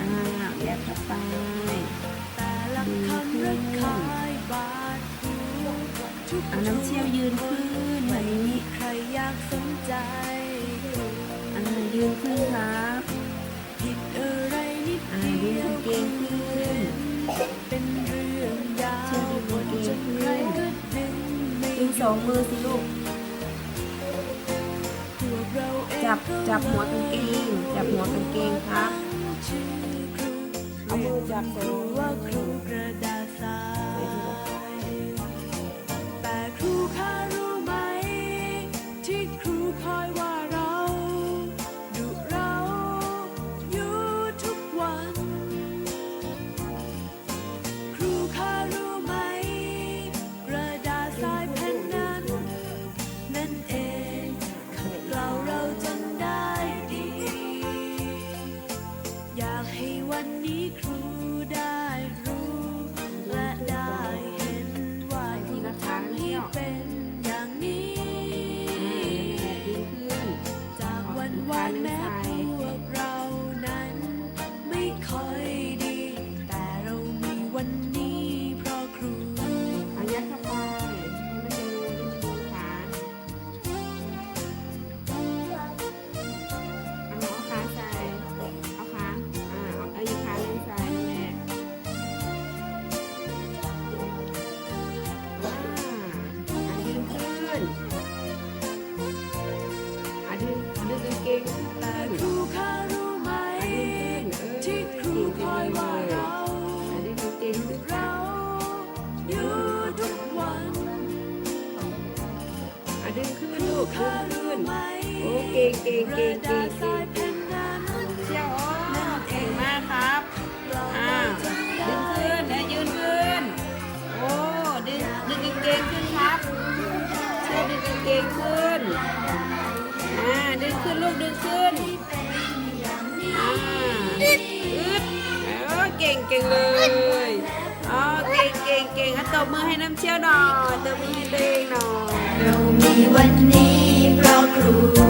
อ้าวแยกกันไปแต่ลำคันเรือคายบัสอ่นน้ำเชี่ยวยืนขึ้น สองมือสิลูก จับจับหัวกางเกง จับหัวกางเกงครับ เอามือจับใส่หัว นี้ครูได้รู้ และได้เห็นว่าที่ทำให้เป็น แต่ครูข้ารู้ไหม ที่ครูคอยว่าเราอะดึงกางเกงขึ้นเราอยู่ทุกวันอะดึงขึ้นลูกดึข้างรู้ขึ้น ไหมโอเก่งเก่งเก่ระงเก่ดางษทเก่รางยแผ่นนั้นเชี่ยวอ๋อเก่งมากครับ เราอ่า จะดึงขึ้นนะยืนขึ้น โอ้ ดึงดึงกางเกงขึ้นครับเชื่อดึงกางเกงขึ้ เก่งเลยอ๋อเก่งเก่งเก่งอะตบมือให้น้ำเชี่ยวหน่อยตบมือให้ตัวเองหน่อยเรามีวันนี้เพราะครู